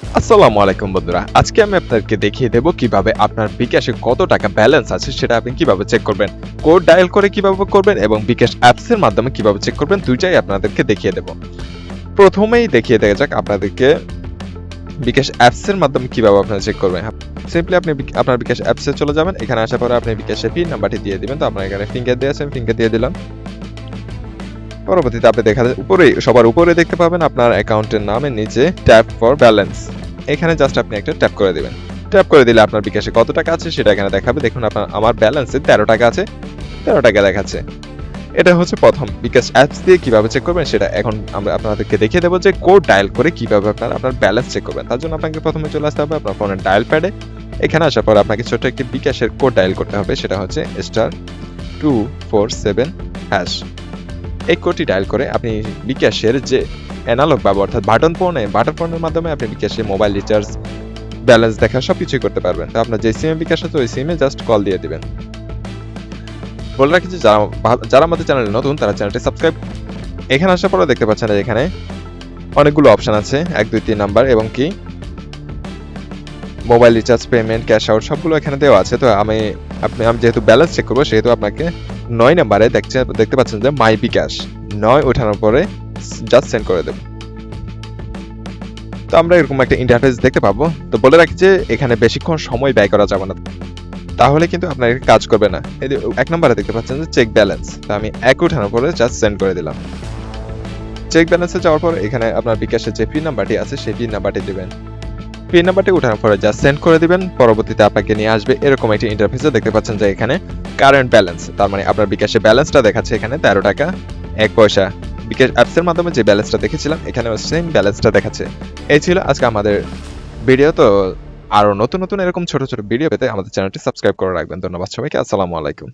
আসসালামু আলাইকুম বন্ধুরা। আজকে আমি আপনাদেরকে দেখিয়ে দেব কীভাবে আপনার বিকাশে কত টাকা ব্যালেন্স আছে, সেটা আপনি কীভাবে চেক করবেন। কোড ডায়াল করে কীভাবে করবেন এবং বিকাশ অ্যাপস এর মাধ্যমে কীভাবে চেক করবেন, দুইটাই আপনাদেরকে দেখিয়ে দেব। প্রথমেই দেখিয়ে দেওয়া যাক আপনাদেরকে বিকাশ অ্যাপস এর মাধ্যমে কীভাবে আপনারা চেক করবেন। সিম্পলি আপনি আপনার বিকাশ অ্যাপসে চলে যাবেন। এখানে আসার পরে আপনি বিকাশের পিন নাম্বারটি দিয়ে দিবেন। তো আপনার এখানে ফিঙ্গার দিয়ে আছে ফিঙ্গার দিয়ে দিলাম। পরবর্তীতে আপনি দেখা উপরে সবার উপরে দেখতে পাবেন আপনার অ্যাকাউন্টের নামের নিচে ট্যাপ ফর ব্যালেন্স। এখানে জাস্ট আপনি একটা ট্যাপ করে দেবেন। ট্যাপ করে দিলে আপনার বিকাশে কত টাকা আছে সেটা এখানে দেখাবে। দেখুন আপনার, আমার ব্যালেন্সে তেরো টাকা আছে, তেরো টাকা দেখাচ্ছে। এটা হচ্ছে প্রথম বিকাশ অ্যাপস দিয়ে কীভাবে চেক করবেন সেটা এখন আমরা আপনাদেরকে দেখিয়ে দেবো যে কোড ডায়াল করে কীভাবে আপনার আপনার ব্যালেন্স চেক করবেন। তার জন্য আপনাকে প্রথমে চলে আসতে হবে আপনার ফোনের ডায়াল প্যাডে এখানে আসার পর আপনাকে ছোট্ট একটি বিকাশের কোড ডায়াল করতে হবে, সেটা হচ্ছে star two four seven hash এই কোডটি ডায়াল করে আপনি বিকাশের যে অ্যানালগ বা অর্থাৎ বাটন ফোনে বাটন ফোনের মাধ্যমে আপনি বিকাশে মোবাইল রিচার্জ ব্যালেন্স দেখা সব কিছুই করতে পারবেন। তো আপনার যে সিমে বিকাশ আছে, ওই সিমে জাস্ট কল দিয়ে দিবেন। বলে রাখি যে যারা যারা আমাদের চ্যানেলে নতুন, তারা চ্যানেলটি সাবস্ক্রাইব এখানে আসার পরে দেখতে পাচ্ছেন এখানে অনেকগুলো অপশন আছে, এক, দুই, তিন নাম্বার এবং কি? Mobile recharge payment cash out সবগুলো এখানে দেওয়া আছে। তো আমি আপনি আমি যেহেতু ব্যালেন্স চেক করব, সেহেতু আপনাকে নয় নাম্বারে দেখছে দেখতে পাচ্ছেন যে মাই বিকাশ নয় ওঠানোর পরে জাস্ট সেন্ড করে দেব। তো আমরা এরকম একটা ইন্টারফেস দেখতে পাবো। তো বলে রাখি যে এখানে বেশিক্ষণ সময় ব্যয় করা যাবে না। তাহলে কিন্তু আপনার কাজ করবে না। এই এক নম্বরে দেখতে পাচ্ছেন যে চেক ব্যালেন্স তো আমি এক ওঠানোর পরে জাস্ট সেন্ড করে দিলাম। চেক ব্যালেন্সে যাওয়ার পর এখানে আপনার বিকাশের যে পিন নাম্বারটি আছে, সেই পিন নাম্বারটি দিবেন। পিন নাম্বারটি ওঠানোর পরে যা সেন্ড করে দিবেন, পরবর্তীতে আপনাকে নিয়ে আসবে এরকম একটি ইন্টারফেসে দেখতে পাচ্ছেন যে এখানে কারেন্ট ব্যালেন্স তার মানে আপনার বিকাশে ব্যালেন্সটা দেখাচ্ছে এখানে তেরো টাকা, এক পয়সা। বিকাশ অ্যাপসের মাধ্যমে যে ব্যালেন্সটা দেখেছিলাম এখানে সেম ব্যালেন্সটা দেখাচ্ছে। এই ছিল আজকে আমাদের ভিডিও তো আরও নতুন নতুন এরকম ছোট ছোট ভিডিও পেতে আমাদের চ্যানেলটি সাবস্ক্রাইব করে রাখবেন। ধন্যবাদ সবাইকে, আসসালামু আলাইকুম।